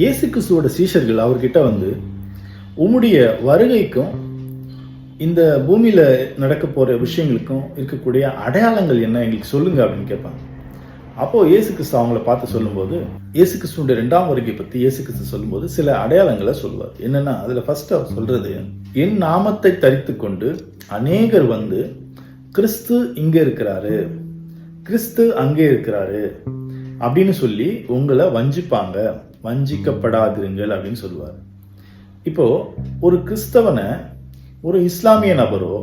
இயேசு கிறிஸ்துவோட சீஷர்கள் அவர்கிட்ட வந்து உம்முடைய வருகைக்கும் இந்த பூமியில் நடக்க போகிற விஷயங்களுக்கும் இருக்கக்கூடிய அடையாளங்கள் என்ன? எங்களுக்கு சொல்லுங்க அப்படின்னு கேட்பாங்க. அப்போது இயேசு கிறிஸ்து அவங்கள பார்த்து சொல்லும்போது இயேசு கிறிஸ்துவோட ரெண்டாம் வருகை பற்றி இயேசு கிறிஸ்து சொல்லும்போது சில அடையாளங்களை சொல்லுவார். என்னென்னா அதில் ஃபஸ்ட்டு அவர் சொல்கிறது என் நாமத்தை தரித்து கொண்டு அநேகர் வந்து கிறிஸ்து இங்கே இருக்கிறாரு கிறிஸ்து அங்கே இருக்கிறாரு அப்படின்னு சொல்லி உங்களை வஞ்சிப்பாங்க. வஞ்சிக்கப்படாதிருங்கள் அப்படின்னு சொல்லுவார். இப்போ ஒரு கிறிஸ்தவனை ஒரு இஸ்லாமிய நபரோ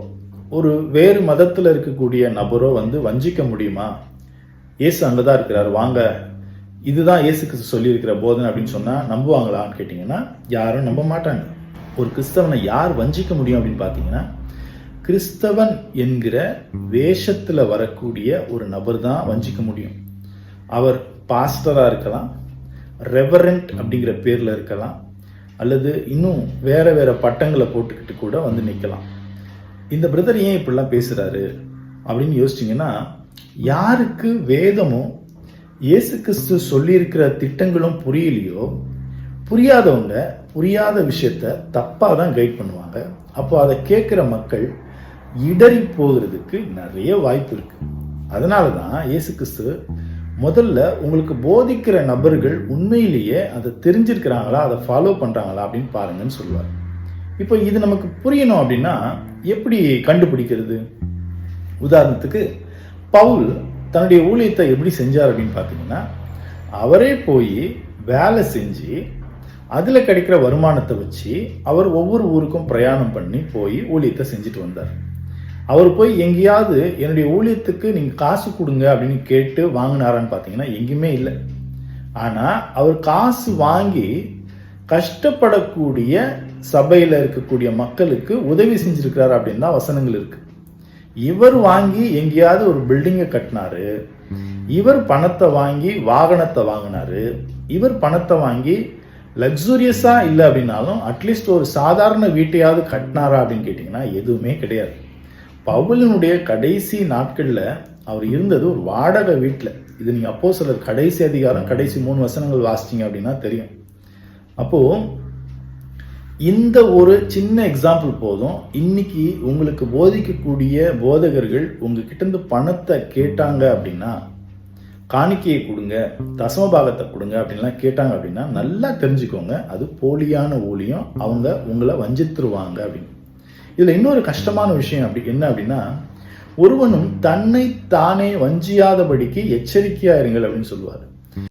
ஒரு வேறு மதத்தில் இருக்கக்கூடிய நபரோ வந்து வஞ்சிக்க முடியுமா? இயேசு அங்கே தான் இருக்கிறார். வாங்க இதுதான் இயேசு கிறிஸ்து சொல்லியிருக்கிற போதனை அப்படின்னு சொன்னால் நம்புவாங்களான்னு கேட்டிங்கன்னா யாரும் நம்ப மாட்டாங்க. ஒரு கிறிஸ்தவனை யார் வஞ்சிக்க முடியும் அப்படின்னு பார்த்தீங்கன்னா கிறிஸ்தவன் என்கிற வேஷத்தில் வரக்கூடிய ஒரு நபர் தான் வஞ்சிக்க முடியும். அவர் பாஸ்டராக இருக்கலாம் ரெவரண்ட் அப்படிங்கிற பேரில் இருக்கலாம். அல்லது இன்னும் வேற வேற பட்டங்களை போட்டுக்கிட்டு கூட வந்து நிற்கலாம் இந்த பிரதர் ஏன் இப்படிலாம் பேசுகிறாரு அப்படின்னு யோசிச்சிங்கன்னா யாருக்கு வேதமும் இயேசு கிறிஸ்து சொல்லியிருக்கிற திட்டங்களும் புரியலையோ புரியாதவங்க புரியாத விஷயத்த தப்பாக தான் கைட் பண்ணுவாங்க. அப்போ அதை கேட்குற மக்கள் இடறி போகிறதுக்கு நிறைய வாய்ப்பு இருக்குது அதனால தான் இயேசு கிறிஸ்து முதல்ல உங்களுக்கு போதிக்கிற நபர்கள் உண்மையிலேயே அதை தெரிஞ்சிருக்கிறாங்களா அதை ஃபாலோ பண்ணுறாங்களா அப்படின்னு பாருங்கன்னு சொல்லுவார். இப்போ இது நமக்கு புரியணும் அப்படின்னா எப்படி கண்டுபிடிக்கிறது? உதாரணத்துக்கு பவுல் தன்னுடைய ஊழியத்தை எப்படி செஞ்சார் அப்படின்னு பார்த்தீங்கன்னா அவரே போய் வேலை செஞ்சு அதில் கிடைக்கிற வருமானத்தை வச்சு அவர் ஒவ்வொரு ஊருக்கும் பிரயாணம் பண்ணி போய் ஊழியத்தை செஞ்சுட்டு வந்தார். அவர் போய் எங்கேயாவது என்னுடைய ஊழியத்துக்கு நீங்கள் காசு கொடுங்க அப்படின்னு கேட்டு வாங்கினாரான்னு பார்த்தீங்கன்னா எங்கேயுமே இல்லை. ஆனால் அவர் காசு வாங்கி கஷ்டப்படக்கூடிய சபையில் இருக்கக்கூடிய மக்களுக்கு உதவி செஞ்சிருக்கிறார் அப்படின்னு தான் வசனங்கள் இருக்கு. இவர் வாங்கி எங்கேயாவது ஒரு பில்டிங்கை கட்டினாரு. இவர் பணத்தை வாங்கி வாகனத்தை வாங்கினாரு. இவர் பணத்தை வாங்கி லக்ஸூரியஸாக இல்லை அப்படின்னாலும் அட்லீஸ்ட் ஒரு சாதாரண வீட்டையாவது கட்டினாரா அப்படின்னு கேட்டிங்கன்னா எதுவுமே கிடையாது. பவுலினுடைய கடைசி நாட்களில் அவர் இருந்தது ஒரு வாடகை வீட்டில் இது நீங்கள் அப்போ சிலர் கடைசி அதிகாரம் கடைசி மூணு வசனங்கள் வாசிச்சிங்க அப்படின்னா தெரியும். அப்போது இந்த ஒரு சின்ன எக்ஸாம்பிள் போதும். இன்னைக்கு உங்களுக்கு போதிக்கக்கூடிய போதகர்கள் உங்ககிட்ட இருந்து பணத்தை கேட்டாங்க அப்படின்னா காணிக்கையை கொடுங்க தசமபாகத்தை கொடுங்க அப்படின்லாம் கேட்டாங்க அப்படின்னா நல்லா தெரிஞ்சுக்கோங்க. அது போலியான ஊழியம். அவங்க உங்களை வஞ்சித்துருவாங்க அப்படின்னு. இதில் இன்னொரு கஷ்டமான விஷயம் அப்படி என்ன அப்படின்னா ஒருவனும் தன்னை தானே வஞ்சியாதபடிக்கு எச்சரிக்கையாக இருங்கள் அப்படின்னு சொல்லுவார்.